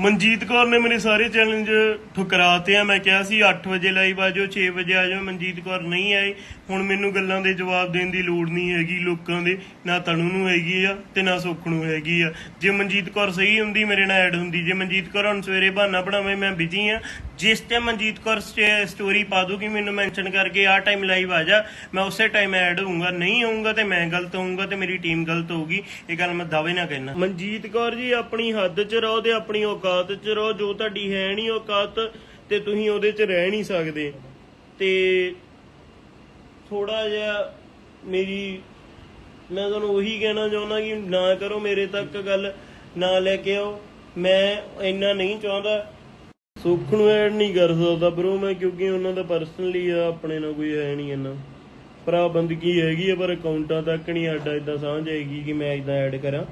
ਮਨਜੀਤ ਕੌਰ ਨੇ ਮੇਰੇ ਸਾਰੇ ਚੈਲੰਜ ਠੁਕਰਾਤੇ ਆ। ਮੈਂ ਕਿਹਾ ਸੀ 8 ਵਜੇ ਲਾਈਵ ਆ ਜਾਓ 6 ਵਜੇ ਆ ਜਾਓ। ਮਨਜੀਤ ਕੌਰ ਨਹੀਂ ਆਈ ਹੁਣ ਮੈਨੂੰ ਗੱਲਾਂ ਦੇ ਜਵਾਬ ਦੇਣ ਦੀ ਲੋੜ ਨਹੀਂ ਹੈਗੀ ਲੋਕਾਂ ਦੇ। ਨਾ ਤਣੂ ਨੂੰ ਹੈਗੀ ਆ ਤੇ ਨਾ ਸੁੱਖ ਨੂੰ ਹੈਗੀ ਆ। ਜੇ ਮਨਜੀਤ ਕੌਰ ਸਹੀ ਹੁੰਦੀ, ਮੇਰੇ ਨਾਲ ਐਡ ਹੁੰਦੀ। ਜੇ ਮਨਜੀਤ ਕੌਰ ਹੁਣ ਸਵੇਰੇ ਬਹਾਨਾ ਬਣਾਵੇ, ਮੈਂ ਬਿਜ਼ੀ ਆ। ਜਿਸ ਤੇ ਮਨਜੀਤ ਕੌਰ ਸਟੋਰੀ ਪਾ ਦੂਗੀ ਮੈਨੂੰ ਮੈਂਸ਼ਨ ਕਰਕੇ ਆ ਟਾਈਮ ਲਾਈਵ ਆ ਜਾ, ਮੈਂ ਉਸੇ ਟਾਈਮ ਐਡ ਹੋਊਂਗਾ, ਨਹੀਂ ਹੋਊਂਗਾ ਤੇ ਮੈਂ ਗਲਤ ਹੋਊਂਗਾ ਤੇ ਮੇਰੀ ਟੀਮ ਗਲਤ ਹੋਊਗੀ, ਇਹ ਗੱਲ ਮੈਂ ਦਾਅਵੇ ਨਾਲ ਕਹਿਣਾ ਮਨਜੀਤ ਕੌਰ ਜੀ, ਆਪਣੀ ਹੱਦ 'ਚ ਰਹੋ ਤੇ ਆਪਣੀ ਔਕਾਤ 'ਚ ਰਹੋ, ਜੋ ਤੁਹਾਡੀ ਹੈ ਨਹੀਂ ਔਕਾਤ ਤੇ ਤੁਸੀਂ ਉਹਦੇ 'ਚ ਰਹਿ ਨਹੀਂ ਸਕਦੇ। ਤੇ ਥੋੜਾ ਜਿਹਾ ਮੇਰੀ, ਮੈਂ ਤੁਹਾਨੂੰ ਉਹੀ ਕਹਿਣਾ ਚਾਹੁੰਦਾ ਕਿ ਨਾ ਕਰੋ ਮੇਰੇ ਤੱਕ ਗੱਲ, ਨਾ ਲੈ ਕੇ ਆਓ। ਮੈਂ ਇੰਨਾ ਨਹੀਂ ਚਾਹੁੰਦਾ ਸੁੱਖ ਨੂੰ ਐਡ ਨਹੀਂ ਕਰ ਸਕਦਾ ਬ్రో ਮੈਂ ਕਿਉਂਕਿ ਉਹਨਾਂ ਦਾ ਪਰਸਨਲੀ ਆਪਣੇ ਨਾਲ ਕੋਈ ਹੈ ਨਹੀਂ ਇੰਨਾ। ਭਰਾ ਬੰਦਗੀ ਹੈਗੀ ਆ, ਪਰ ਅਕਾਊਂਟਾਂ ਤੱਕ ਨਹੀਂ ਸਾਡਾ ਇਦਾਂ ਸਾਂਝ ਆਏਗੀ ਕਿ ਮੈਂ ਇਦਾਂ ਐਡ ਕਰਾਂ।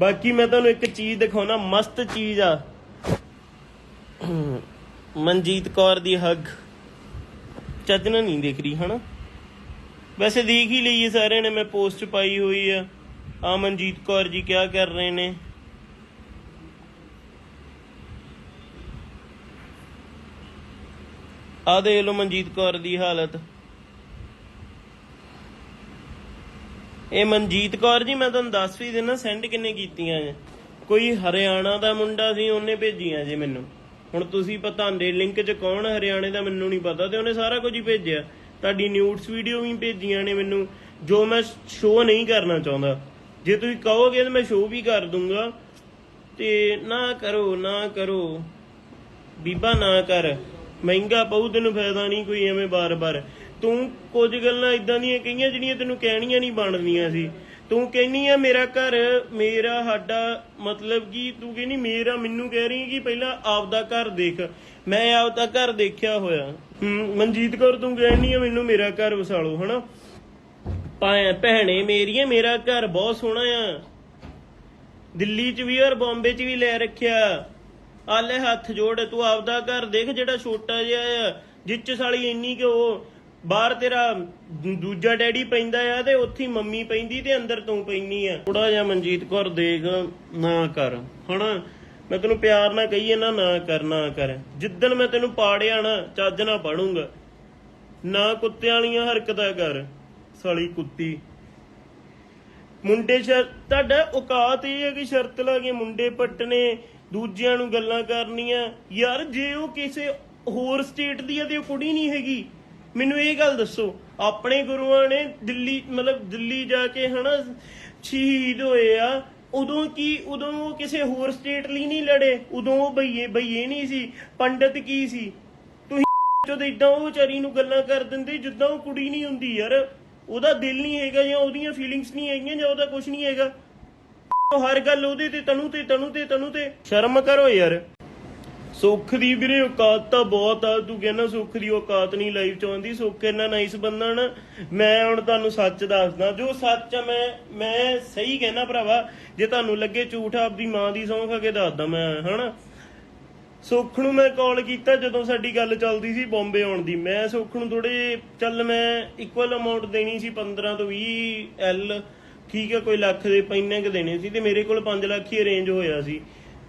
ਬਾਕੀ ਮੈਂ ਤੁਹਾਨੂੰ ਇੱਕ ਚੀਜ਼ ਦਿਖਾਉਣਾ, ਮਸਤ ਚੀਜ਼ ਆ। ਮਨਜੀਤ ਕੌਰ ਦੀ ਹੱਗ ਚੱਜਣਾ ਨਹੀਂ ਦੇਖ ਰਹੀ, ਹਨਾ? ਵੈਸੇ ਦੇਖ ਹੀ ਲਈਏ ਸਾਰਿਆਂ ਨੇ, ਮੈਂ ਪੋਸਟ ਪਾਈ ਹੋਈ ਆ। ਆ ਮਨਜੀਤ ਕੌਰ ਜੀ ਕਿਆ ਕਰ ਰਹੇ ਨੇ? ਆ ਦੇਖ ਲਓ ਮਨਜੀਤ ਕੌਰ ਦੀ ਹਾਲਤ। ਇਹ ਮਨਜੀਤ ਕੌਰ ਜੀ, ਮੈਂ ਤੁਹਾਨੂੰ ਦੱਸ ਵੀ ਦਿਨਾ ਸੈਂਡ ਕਿੰਨੇ ਕੀਤੀਆਂ ਜੇ ਕੋਈ ਹਰਿਆਣਾ ਦਾ ਮੁੰਡਾ ਸੀ, ਉਹਨੇ ਭੇਜੀਆਂ ਜੇ ਮੈਨੂੰ। ਹੁਣ ਤੁਸੀਂ ਪਤਾ ਦੇ ਲਿੰਕ 'ਚ ਕੌਣ ਹਰਿਆਣੇ ਦਾ ਮੈਨੂੰ ਨਹੀਂ ਪਤਾ, ਤੇ ਉਹਨੇ ਸਾਰਾ ਕੁਝ ਹੀ ਭੇਜਿਆ। ਤੁਹਾਡੀ ਨਿਊਡਸ ਵੀਡੀਓ ਵੀ ਭੇਜੀਆਂ ਨੇ ਮੈਨੂੰ, ਜੋ ਮੈਂ ਸ਼ੋਅ ਨਹੀਂ ਕਰਨਾ ਚਾਹੁੰਦਾ। ਜੇ ਤੁਸੀਂ ਕਹੋਗੇ ਤਾਂ ਮੈਂ ਸ਼ੋਅ ਵੀ ਕਰ ਦੂੰਗਾ। ਤੇ ਨਾ ਕਰੋ ਨਾ ਕਰੋ। ਬੀਬਾ, ਨਾ ਕਰ। ਮਹਿੰਗਾ ਪਊ ਤੈਨੂੰ ਫਾਇਦਾ ਨਹੀਂ ਕੋਈ ਐਵੇਂ ਬਾਰ-ਬਾਰ। ਤੂੰ ਕੁਝ ਗੱਲਾਂ ਇਦਾਂ ਦੀਆਂ ਕਹੀਆਂ ਜਿਹੜੀਆਂ ਤੈਨੂੰ ਕਹਿਣੀਆਂ ਨਹੀਂ ਬਣਦੀਆਂ ਸੀ। ਤੂੰ ਕਹਿੰਨੀ ਆ ਮੇਰਾ ਘਰ ਮੇਰਾ ਸਾਡਾ ਮਤਲਬ ਕਿ ਤੂੰ ਕਹਿੰਨੀ ਮੇਰਾ ਮੈਨੂੰ ਕਹਿ ਰਹੀ ਕਿ ਪਹਿਲਾਂ ਆਪਦਾ ਘਰ ਦੇਖ। ਮੈਂ ਆਪਦਾ ਘਰ ਦੇਖਿਆ ਹੋਇਆ। ਹੂੰ, ਮਨਜੀਤ ਕੌਰ ਤੂੰ ਕਹਿਣੀ ਆ ਮੈਨੂੰ ਮੇਰਾ ਘਰ ਵਸਾਲੋ ਹਨਾ? ਪਾਇਆ ਭੈਣੇ ਮੇਰੀਏ ਮੇਰਾ ਘਰ ਬਹੁਤ ਸੋਹਣਾ ਆ। ਦਿੱਲੀ 'ਚ ਵੀ ਔਰ ਬੰਬੇ 'ਚ ਵੀ ਲੈ ਰੱਖਿਆ। ਆਲੇ ਹੱਥ ਜੋੜ, ਤੂੰ ਆਪਦਾ ਘਰ ਦੇਖ ਜਿਹੜਾ ਛੋਟਾ ਜਿਹਾ ਆ। ਜਿੱਚ ਸਾਲੀ ਇੰਨੀ ਕਿ ਉਹ, ਬਾਹਰ ਤੇਰਾ ਦੂਜਾ ਡੈਡੀ ਪੈਂਦਾ ਆ ਤੇ ਉੱਥੇ ਮੰਮੀ ਪੈਂਦੀ ਤੇ ਅੰਦਰ ਤੂੰ ਪੈਂਦੀ ਆ। ਥੋੜਾ ਜਿਹਾ ਮਨਜੀਤ ਕੌਰ ਦੇਖ, ਨਾ ਕਰ। ਹਨਾ ਮੈਂ ਤੈਨੂੰ ਪਿਆਰ ਨਾਲ ਕਹੀਏ ਨਾ ਨਾ ਕਰ ਨਾ ਕਰ। ਜਿੱਦਣ ਮੈਂ ਤੈਨੂੰ ਪਾੜਿਆ ਨਾ, ਚੱਜ ਨਾ ਪੜੂੰਗਾ ਨਾ ਕੁੱਤਿਆਂ ਵਾਲੀਆਂ ਹਰਕਤਾਂ ਕਰ, ਸਾਲੀ ਕੁੱਤੀ। ਮੁੰਡੇ ਸ਼ਰ, ਤੁਹਾਡਾ ਔਕਾਤ ਇਹ ਹੈ ਕਿ ਸ਼ਰਤ ਲਾ ਕੇ ਮੁੰਡੇ ਪੱਟਨੇ ਦੂਜਿਆਂ ਨੂੰ ਗੱਲਾਂ ਕਰਨੀਆਂ। ਯਾਰ, ਜੇ ਉਹ ਕਿਸੇ ਹੋਰ ਸਟੇਟ ਦੀ ਆ ਤੇ ਉਹ ਕੁੜੀ ਨਹੀਂ ਹੈਗੀ। ਮੈਨੂੰ ਇਹ ਗੱਲ ਦੱਸੋ, ਆਪਣੇ ਗੁਰੂਆਂ ਨੇ ਦਿੱਲੀ, ਮਤਲਬ ਦਿੱਲੀ ਜਾ ਕੇ ਹਨਾ, ਸ਼ਹੀਦ ਹੋਏ ਆ, ਉਦੋਂ ਕੀ, ਉਦੋਂ ਉਹ ਕਿਸੇ ਹੋਰ ਸਟੇਟ ਲਈ ਨਹੀਂ ਲੜੇ? ਉਦੋਂ ਉਹ ਬਈਏ ਬਈਏ ਨਹੀਂ ਸੀ। ਪੰਡਤ ਕੀ ਸੀ? ਤੁਸੀਂ ਜਦੋਂ ਇਦਾਂ ਉਹ ਵਿਚਾਰੀ ਨੂੰ ਗੱਲਾਂ ਕਰ ਦਿੰਦੇ, ਜਿੱਦਾਂ ਉਹ ਕੁੜੀ ਨਹੀਂ ਹੁੰਦੀ ਯਾਰ, ਉਹਦਾ ਦਿਲ ਨਹੀਂ ਹੈਗਾ ਜਾਂ ਉਹਦੀਆਂ ਫੀਲਿੰਗਸ ਨਹੀਂ ਹੈਗੀਆਂ ਜਾਂ ਉਹਦਾ ਕੁਝ ਨਹੀਂ ਹੈਗਾ। ਹਰ ਗੱਲ ਉਹਦੇ ਤੇ, ਤਨੂ ਤੇ ਤਨੂ ਤੇ ਤਨੂ ਤੇ। ਸ਼ਰਮ ਕਰੋ ਯਾਰ। ਸੁੱਖ ਦੀ ਵੀਰੇ ਔਕਾਤ ਤਾਂ ਬਹੁਤ ਆ। ਤੂੰ ਕਹਿੰਦਾ ਸੁੱਖ ਦੀ ਔਕਾਤ ਨਹੀਂ ਲਾਈਵ ਚ ਆਉਂਦੀ, ਸੁੱਖ ਇੰਨਾ ਨਾਈਸ ਬੰਦਾ ਨਾ। ਮੈਂ ਹੁਣ ਤੁਹਾਨੂੰ ਸੱਚ ਦੱਸਦਾ, ਜੋ ਸੱਚ ਆ, ਮੈਂ ਮੈਂ ਸਹੀ ਕਹਿਣਾ ਭਰਾਵਾ। ਜੇ ਤੁਹਾਨੂੰ ਲੱਗੇ ਝੂਠ, ਆਪਦੀ ਮਾਂ ਦੀ ਸੌਂ ਖਾ ਕੇ ਦੱਸਦਾ ਮੈਂ, ਹਨਾ? ਸੁੱਖ ਨੂੰ ਮੈਂ ਕਾਲ ਕੀਤਾ ਜਦੋਂ ਸਾਡੀ ਗੱਲ ਚੱਲਦੀ ਸੀ ਬੰਬੇ ਆਉਣ ਦੀ। ਮੈਂ ਸੁੱਖ ਨੂੰ ਥੋੜੇ ਚੱਲ ਮੈਂ ਇਕੁਅਲ ਅਮਾਉਂਟ ਦੇਣੀ ਸੀ 15 ਤੋਂ 20 ਐਲ ਠੀਕ ਹੈ ਕੋਈ ਲੱਖ ਦੇ ਪੈਨੇ ਕ ਦੇਣੇ ਸੀ ਤੇ ਮੇਰੇ ਕੋਲ 5 ਲੱਖ ਹੀ ਅਰੇਂਜ ਹੋਇਆ ਸੀ।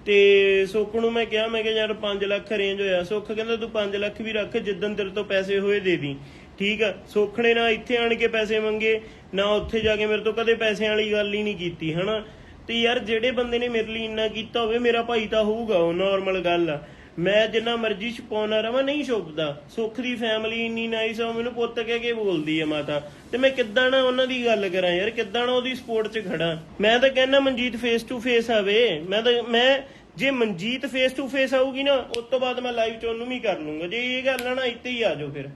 ਤੇ ਸੁੱਖ ਨੂੰ ਮੈਂ ਕਿਹਾ ਮੈਂ ਕਿਹਾ ਯਾਰ 5 ਲੱਖ ਅਰੇਂਜ ਹੋਇਆ। ਸੁੱਖ ਕਹਿੰਦਾ, ਤੂੰ 5 ਲੱਖ ਵੀ ਰੱਖ ਜਿੱਦਨ ਤੇਰੇ ਤੋਂ ਪੈਸੇ ਹੋਏ ਦੇ ਦੀ। ਠੀਕ ਆ, ਸੁੱਖ ਨੇ ਨਾ ਇੱਥੇ ਆਣ ਕੇ ਪੈਸੇ ਮੰਗੇ, ਨਾ ਉੱਥੇ ਜਾ ਕੇ ਮੇਰੇ ਤੋਂ ਕਦੇ ਪੈਸਿਆਂ ਵਾਲੀ ਗੱਲ ਹੀ ਨਹੀਂ ਕੀਤੀ, ਹਨਾ? ਤੇ ਯਾਰ ਜਿਹੜੇ ਬੰਦੇ ਨੇ ਮੇਰੇ ਲਈ ਇੰਨਾ ਕੀਤਾ ਹੋਵੇ, ਮੇਰਾ ਭਾਈ ਤਾਂ ਹੋਊਗਾ, ਉਹ ਨਾਰਮਲ ਗੱਲ ਆ। ਮੈਂ ਜਿੰਨਾ ਮਰਜ਼ੀ ਛਪਾਉਣਾ ਰਵਾਂ, ਨਹੀਂ ਛੁਪਦਾ। ਸੁੱਖ ਦੀ ਫੈਮਿਲੀ ਇੰਨੀ ਨਾਈਸ ਆ, ਉਹ ਮੈਨੂੰ ਪੁੱਤ ਕਹਿ ਕੇ ਬੋਲਦੀ ਆ ਮਾਤਾ। ਤੇ ਮੈਂ ਕਿੱਦਾਂ ਨਾ ਉਹਨਾਂ ਦੀ ਗੱਲ ਕਰਾਂ ਯਾਰ, ਕਿੱਦਾਂ ਨਾ ਉਹਦੀ ਸਪੋਰਟ 'ਚ ਖੜਾ। ਮੈਂ ਤਾਂ ਕਹਿੰਦਾ ਮਨਜੀਤ ਫੇਸ ਟੂ ਫੇਸ ਆਵੇ। ਮੈਂ ਤਾਂ ਮੈਂ ਜੇ ਮਨਜੀਤ ਫੇਸ ਟੂ ਫੇਸ ਆਊਗੀ ਨਾ, ਉਸ ਤੋਂ ਬਾਅਦ ਮੈਂ ਲਾਈਵ 'ਚ ਉਹਨੂੰ ਵੀ ਕਰ ਲੂੰਗਾ। ਜੇ ਇਹ ਗੱਲ ਆ ਨਾ, ਇੱਥੇ ਹੀ ਆ ਜਾਓ ਫਿਰ।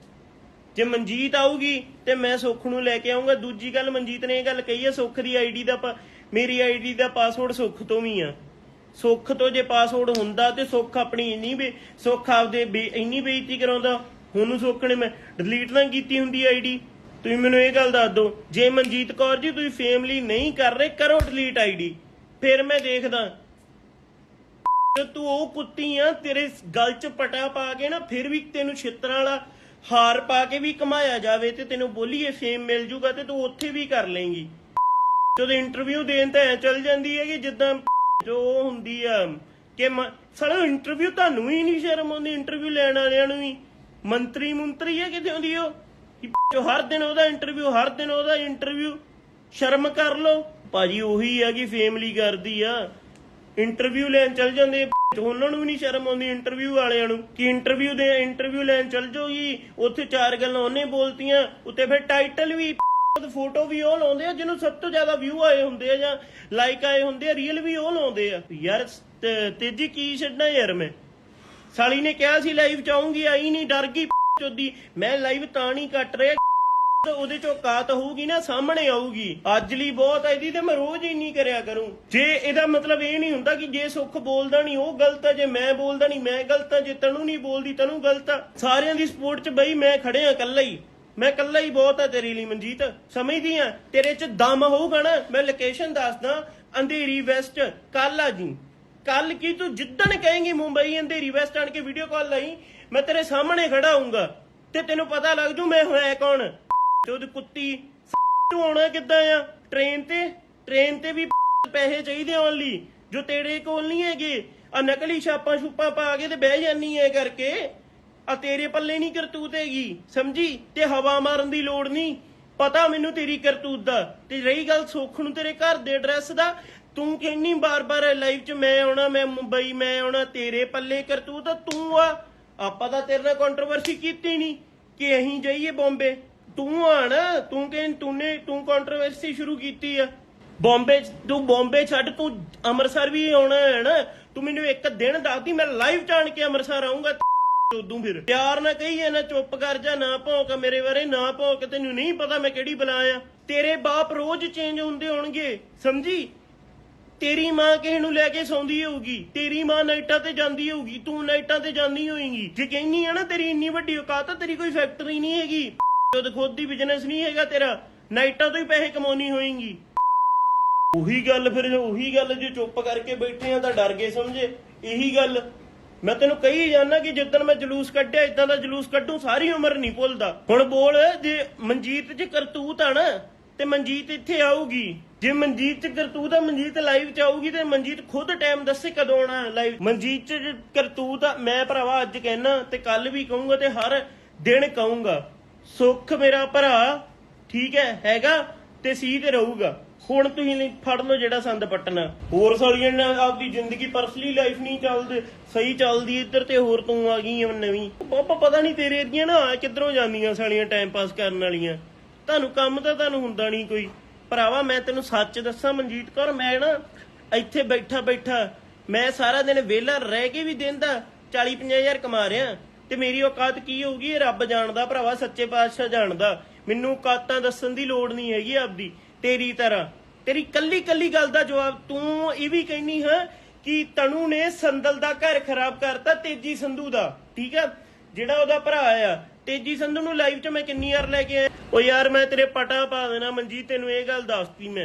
ਜੇ ਮਨਜੀਤ ਆਊਗੀ ਤੇ ਮੈਂ ਸੁੱਖ ਨੂੰ ਲੈ ਕੇ ਆਉਂਗਾ ਦੂਜੀ ਗੱਲ ਮਨਜੀਤ ਨੇ ਇਹ ਗੱਲ ਕਹੀ ਹੈ ਸੁੱਖ ਦੀ ਆਈਡੀ ਦਾ ਪਾ- ਮੇਰੀ ਆਈਡੀ ਦਾ ਪਾਸਵਰਡ ਸੁੱਖ ਤੋਂ ਵੀ ਆ। ਸੁੱਖ ਤੋਂ ਜੇ ਪਾਸਵਰਡ ਹੁੰਦਾ ਤੇ ਸੁੱਖ ਆਪਣੀ ਇੰਨੀ ਵੀ ਸੁੱਖ ਆਪਦੇ ਬੇ- ਇੰਨੀ ਬੇਇੱਜ਼ਤੀ ਕਰਾਉਂਦਾ, ਹੁਣ ਸੁੱਖ ਨੇ ਮੈਂ ਡਿਲੀਟ ਨਾ ਕੀਤੀ ਹੁੰਦੀ ਆਈਡੀ ਤੁਸੀਂ ਮੈਨੂੰ ਇਹ ਗੱਲ ਦੱਸ ਦਿਓ, ਜੇ ਮਨਜੀਤ ਕੌਰ ਜੀ ਤੁਸੀਂ ਫੇਮਲੀ ਨਹੀਂ ਕਰ ਰਹੇ, ਕਰੋ ਡਿਲੀਟ ਆਈਡੀ ਫਿਰ ਮੈਂ ਦੇਖਦਾ ਤੂੰ ਉਹ ਕੁੱਤੀ ਆ, ਤੇਰੇ ਗਲ 'ਚ ਪਟਾ ਪਾ ਕੇ ਨਾ, ਫਿਰ ਵੀ ਤੈਨੂੰ ਛਿੱਤਰਾਂ ਵਾਲਾ ਹਾਰ ਪਾ ਕੇ ਵੀ ਕਮਾਇਆ ਜਾਵੇ ਤੇ ਤੈਨੂੰ ਬੋਲੀਏ ਫੇਮ ਮਿਲ ਜੂਗਾ ਤੇ ਤੂੰ ਉੱਥੇ ਵੀ ਕਰ ਲੇਂਗੀ ਜਦੋਂ ਇੰਟਰਵਿਊ ਦੇਣ ਤਾਂ ਐ ਚੱਲ ਜਾਂਦੀ ਹੈ ਕਿ ਜਿੱਦਾਂ ਜੋ ਹੁੰਦੀ ਆ, ਕਿ ਸਾਲਾ ਇੰਟਰਵਿਊ ਤੁਹਾਨੂੰ ਹੀ ਨਹੀਂ ਸ਼ਰਮ ਆਉਂਦੀ ਇੰਟਰਵਿਊ ਲੈਣ ਵਾਲਿਆਂ ਨੂੰ ਵੀ ਮੰਤਰੀ ਮੰਤਰੀ ਹੈ ਕਿਤੇ ਹੁੰਦੀ ਉਹ? ਜੋ ਹਰ ਦਿਨ ਉਹਦਾ ਇੰਟਰਵਿਊ ਹਰ ਦਿਨ ਉਹਦਾ ਇੰਟਰਵਿਊ ਸ਼ਰਮ ਕਰ ਲੋ ਭਾਜੀ ਉਹੀ ਆ ਕਿ ਫੈਮਿਲੀ ਕਰਦੀ ਆ। ਇੰਟਰਵਿਊ ਲੈਣ ਚਲ ਜਾਂਦੇ ਉਹਨਾਂ ਨੂੰ ਵੀ ਨਹੀਂ ਸ਼ਰਮ ਆਉਂਦੀ ਇੰਟਰਵਿਊ ਵਾਲਿਆਂ ਨੂੰ। ਕਿ ਇੰਟਰਵਿਊ ਦੇ ਇੰਟਰਵਿਊ ਲੈਣ ਚਲ ਜਾਓਗੀ ਉੱਥੇ ਚਾਰ ਗੱਲਾਂ ਉਹਨੇ ਬੋਲਤੀਆਂ ਉੱਤੇ ਫਿਰ ਟਾਈਟਲ ਵੀ ਫੋਟੋ ਵੀ ਉਹ ਲਾਉਂਦੇ ਆ ਜਿਹਨੂੰ ਸਭ ਤੋਂ ਜ਼ਿਆਦਾ ਵਿਊ ਆਏ ਹੁੰਦੇ ਆ ਜਾਂ ਲਾਈਕ ਆਏ ਹੁੰਦੇ ਆ ਰੀਲ ਵੀ ਉਹ ਲਾਉਂਦੇ ਆ। ਯਾਰ ਤੇ- ਤੇਜੀ ਕੀ ਛੱਡਣਾ ਯਾਰ ਮੈਂ? ਸਾਲੀ ਨੇ ਕਿਹਾ ਸੀ ਲਾਈਵ ਚ ਆਈ ਨਹੀਂ ਡਰ ਗਈ ਚੋਦੀ। ਮੈਂ ਲਾਈਵ ਤਾਂ ਨਹੀਂ ਕੱਟ ਰਿਹਾ। ਤੇ ਉਹਦੇ ਚੋਂ ਕਾਤ ਹੋਊਗੀ ਨਾ, ਸਾਹਮਣੇ ਆਊਗੀ। ਅੱਜ ਲਈ ਬਹੁਤ ਹੈ ਇਹਦੀ ਤੇ ਮੈਂ ਰੋਜ਼ ਹੀ ਕਰਿਆ ਕਰੂੰ। ਜੇ ਇਹਦਾ ਮਤਲਬ ਇਹ ਨਹੀਂ ਹੁੰਦਾ ਕਿ ਜੇ ਸੁੱਖ ਬੋਲਦਾ ਨਹੀਂ ਉਹ ਗਲਤ ਆ। ਜੇ ਮੈਂ ਬੋਲਦਾ ਨਹੀਂ ਮੈਂ ਗਲਤ ਆ। ਜੇ ਤੈਨੂੰ ਨਹੀਂ ਬੋਲਦੀ, ਤੈਨੂੰ ਗਲਤ ਆ। ਸਾਰਿਆਂ ਦੀ ਸਪੋਰਟ 'ਚ ਬਈ ਮੈਂ ਖੜਿਆ ਇਕੱਲਾ ਹੀ। ਮੈਂ ਇਕੱਲਾ ਹੀ ਬਹੁਤ ਆ ਤੇਰੇ ਲਈ ਮਨਜੀਤ। ਸਮਝਦੀ ਆ? ਤੇਰੇ 'ਚ ਦਮ ਹੋਊਗਾ ਨਾ, ਮੈਂ ਲੋਕੇਸ਼ਨ ਦੱਸਦਾ, ਅੰਧੇਰੀ ਵੈਸਟ ਕੱਲ ਆ ਜੀ। ਕੱਲ ਕੀ ਤੂੰ ਜਿੱਦਣ ਕਹੇਂਗੀ ਮੁੰਬਈ ਅੰਧੇਰੀ ਵੈਸਟ ਆਣ ਕੇ ਵੀਡੀਓ ਕਾਲ ਲਈ, ਮੈਂ ਤੇਰੇ ਸਾਹਮਣੇ ਖੜਾ ਹੋਊਂਗਾ। ਤੇ ਤੈਨੂੰ ਪਤਾ ਲੱਗ ਜੂ ਮੈਂ ਹੋਇਆ ਕੌਣ। ਤੇ ਉਹਦੀ ਕੁੱਤੀ, ਤੂੰ ਆਉਣਾ ਕਿੱਦਾਂ ਆ? ਟ੍ਰੇਨ ਤੇ? ਟ੍ਰੇਨ ਤੇ ਵੀ ਪੈਸੇ ਚਾਹੀਦੇ ਆਉਣ ਲਈ ਜੋ ਤੇਰੇ ਕੋਲ ਨਹੀਂ ਹੈਗੇ। ਆ ਨਕਲੀ ਛਾਪਾਂ ਛੁਪਾਂ ਪਾ ਕੇ ਤੇ ਬਹਿ ਜਾਨੀ ਐ ਕਰਕੇ। ਆ ਤੇਰੇ ਪੱਲੇ ਨਹੀਂ ਕਰਤੂਤ ਹੈਗੀ, ਸਮਝੀ? ਤੇ ਹਵਾ ਮਾਰਨ ਦੀ ਲੋੜ ਨਹੀਂ। ਪਤਾ ਮੈਨੂੰ ਤੇਰੀ ਕਰਤੂਤ ਦਾ। ਤੇ ਰਹੀ ਗੱਲ ਸੁੱਖ ਨੂੰ ਤੇਰੇ ਘਰ ਦੇ ਐਡਰੈਸ ਦਾ। ਤੂੰ ਕਿੰਨੀ ਬਾਰ-ਬਾਰ ਲਾਈਵ 'ਚ ਮੈਂ ਆਉਣਾ, ਮੈਂ ਮੁੰਬਈ ਮੈਂ ਆਉਣਾ, ਤੇਰੇ ਪੱਲੇ ਕਰਤੂਤ ਤੂੰ ਆ। ਆਪਾਂ ਤਾਂ ਤੇਰੇ ਨਾਲ ਕੰਟਰੋਵਰਸੀ ਕੀਤੀ ਨਹੀਂ ਕਿ ਅਸੀਂ ਜਾਈਏ ਬੰਬੇ। ਤੂੰ ਆ ਨਾ ਤੂੰ ਕਹਿੰ ਤੂਨੇ, ਤੂੰ ਕੰਟਰੋਵਰਸੀ ਸ਼ੁਰੂ ਕੀਤੀ ਆ। ਬੰਬੇ 'ਚ- ਤੂੰ ਬੰਬੇ ਛੱਡ, ਤੂੰ ਅੰਮ੍ਰਿਤਸਰ ਵੀ ਆਉਣਾ ਹੈ ਨਾ। ਤੂੰ ਮੈਨੂੰ ਇੱਕ ਦਿਨ ਦੱਸਦੀ, ਮੈਂ ਲਾਈਵ ਜਾਣ ਕੇ ਅੰਮ੍ਰਿਤਸਰ ਆਉਂਗਾ ਉਦੋਂ ਫਿਰ। ਪਿਆਰ ਨਾ ਕਹੀਏ, ਨਾ ਚੁੱਪ ਕਰ ਜਾ, ਨਾ ਭੌਂਕ ਮੇਰੇ ਬਾਰੇ, ਨਾ ਭੌਂਕ, ਤੈਨੂੰ ਨਹੀਂ ਪਤਾ ਮੈਂ ਕਿਹੜੀ ਬਲਾ ਆ। ਤੇਰੇ ਬਾਪ ਰੋਜ਼ ਚੇਂਜ ਹੁੰਦੇ ਹੋਣਗੇ, ਸਮਝੀ? ਤੇਰੀ ਮਾਂ ਕਿਸੇ ਨੂੰ ਲੈ ਕੇ ਸੌਂਦੀ ਹੋਊਗੀ, ਤੇਰੀ ਮਾਂ ਨਾਈਟਾਂ ਤੇ ਜਾਂਦੀ ਹੋਊਗੀ, ਤੂੰ ਨਾਈਟਾਂ ਤੇ ਜਾਂਦੀ ਹੋਏਗੀ। ਜੇ ਕਹਿੰਨੀ ਆ ਨਾ, ਤੇਰੀ ਇੰਨੀ ਵੱਡੀ ਔਕਾਤ ਆ, ਤੇਰੀ ਕੋਈ ਫੈਕਟਰੀ ਨਹੀਂ ਹੈਗੀ। ਉਹਦੇ ਖੁਦ ਦੀ ਬਿਜ਼ਨਸ ਨਹੀਂ ਹੈਗਾ ਤੇਰਾ, ਨਾਈਟਾਂ ਤੋਂ ਹੀ ਪੈਸੇ ਕਮਾਉਣੀ ਹੋਏਗੀ। ਉਹੀ ਗੱਲ ਫਿਰ, ਉਹੀ ਗੱਲ ਜੇ ਚੁੱਪ ਕਰਕੇ ਬੈਠੇ ਆ ਤਾਂ ਡਰ ਗਏ ਸਮਝੇ? ਇਹੀ ਗੱਲ। ਮੈਂ ਤੈਨੂੰ ਕਹੀ ਜਾਣਾ ਕਿ ਜਿੱਦਣ ਮੈਂ ਜਲੂਸ ਕੱਢਿਆ ਇਦਾਂ ਦਾ ਜਲੂਸ ਕੱਢੂ, ਸਾਰੀ ਉਮਰ ਨਹੀਂ ਭੁੱਲਦਾ। ਹੁਣ ਬੋਲ, ਜੇ ਮਨਜੀਤ 'ਚ ਕਰਤੂਤ ਆ ਨਾ, ਤੇ ਮਨਜੀਤ ਇੱਥੇ ਆਊਗੀ। ਜੇ ਮਨਜੀਤ 'ਚ ਕਰਤੂਤ ਆ, ਮਨਜੀਤ ਲਾਈਵ 'ਚ ਆਊਗੀ, ਤੇ ਮਨਜੀਤ ਖੁਦ ਟਾਈਮ ਦੱਸੇ ਕਦੋਂ ਆਉਣਾ ਲਾਈਵ ਮਨਜੀਤ 'ਚ ਕਰਤੂਤ ਆ, ਮੈਂ ਭਰਾਵਾ ਅੱਜ ਕਹਿਣਾ, ਤੇ ਕੱਲ ਵੀ ਕਹੂੰਗਾ ਤੇ ਹਰ ਦਿਨ ਕਹੂੰਗਾ। ਸੁੱਖ ਮੇਰਾ ਭਰਾ, ਠੀਕ ਹੈ, ਹੈਗਾ, ਤੇ ਸੀ ਤੇ ਰਹੂਗਾ। ਹੁਣ ਤੁਸੀਂ ਲਈ ਫੜ ਲਓ ਜਿਹੜਾ ਸੰਦ ਪੱਟਣਾ। ਹੋਰ ਸਾਲੀਆਂ ਨੇ ਆਪਦੀ ਜ਼ਿੰਦਗੀ ਪਰਸਨਲੀ ਲਾਈਫ ਨਹੀਂ ਚੱਲਦੇ, ਸਹੀ ਚੱਲਦੀ ਇੱਧਰ ਤੇ ਹੋਰ ਤੂੰ ਆ ਗਈ ਆ ਨਵੀਂ। ਪਾਪਾ, ਪਤਾ ਨਹੀਂ ਤੇਰੇ ਦੀਆਂ ਨਾ ਕਿੱਧਰੋਂ ਜਾਂਦੀਆਂ ਸਾਲੀਆਂ ਟਾਈਮ ਪਾਸ ਕਰਨ ਵਾਲੀਆਂ। ਤੁਹਾਨੂੰ ਕੰਮ ਤਾਂ ਤੁਹਾਨੂੰ ਹੁੰਦਾ ਨਹੀਂ ਕੋਈ। ਭਰਾਵਾ, ਮੈਂ ਤੈਨੂੰ ਸੱਚ ਦੱਸਾਂ ਮਨਜੀਤ ਕੌਰ, ਮੈਂ ਨਾ ਇੱਥੇ ਬੈਠਾ ਬੈਠਾ, ਮੈਂ ਸਾਰਾ ਦਿਨ ਵਿਹਲਾ ਰਹਿ ਕੇ ਵੀ ਦਿਨ ਦਾ 40 ਹਜ਼ਾਰ ਕਮਾ ਰਿਹਾ। ਤੇ ਮੇਰੀ ਔਕਾਤ ਕੀ ਹੋਊਗੀ? ਇਹ ਰੱਬ ਜਾਣਦਾ ਭਰਾਵਾ, ਸੱਚੇ ਪਾਤਸ਼ਾਹ ਜਾਣਦਾ। ਮੈਨੂੰ ਔਕਾਤਾਂ ਦੱਸਣ ਦੀ ਲੋੜ ਨਹੀਂ ਹੈਗੀ ਆਪਦੀ। ਤੇਰੀ ਤਰ੍ਹਾਂ। ਤੇਰੀ ਕੱਲੀ ਕੱਲੀ ਗੱਲ ਦਾ ਜਵਾਬ ਤੂੰ ਇਹ ਵੀ ਕਹਿਨੀ ਹੈ ਕਿ ਤਨੂ ਨੇ ਸੰਦਲ ਦਾ ਘਰ ਖਰਾਬ ਕਰਤਾ ਤੇਜੀ ਸੰਧੂ ਦਾ, ਠੀਕ ਆ? ਜਿਹੜਾ ਉਹਦਾ ਭਰਾ ਆ। ਤੇਜੀ ਸੰਧੂ ਨੂੰ ਲਾਈਵ 'ਚ ਮੈਂ ਕਿੰਨੀ ਵਾਰ ਲੈ ਕੇ ਆਇਆ। ਓ ਯਾਰ ਮੈਂ ਤੇਰੇ ਪਟਾ ਪਾ ਦੇਣਾ ਮਨਜੀਤ, ਤੈਨੂੰ ਇਹ ਗੱਲ ਦੱਸਤੀ ਮੈਂ।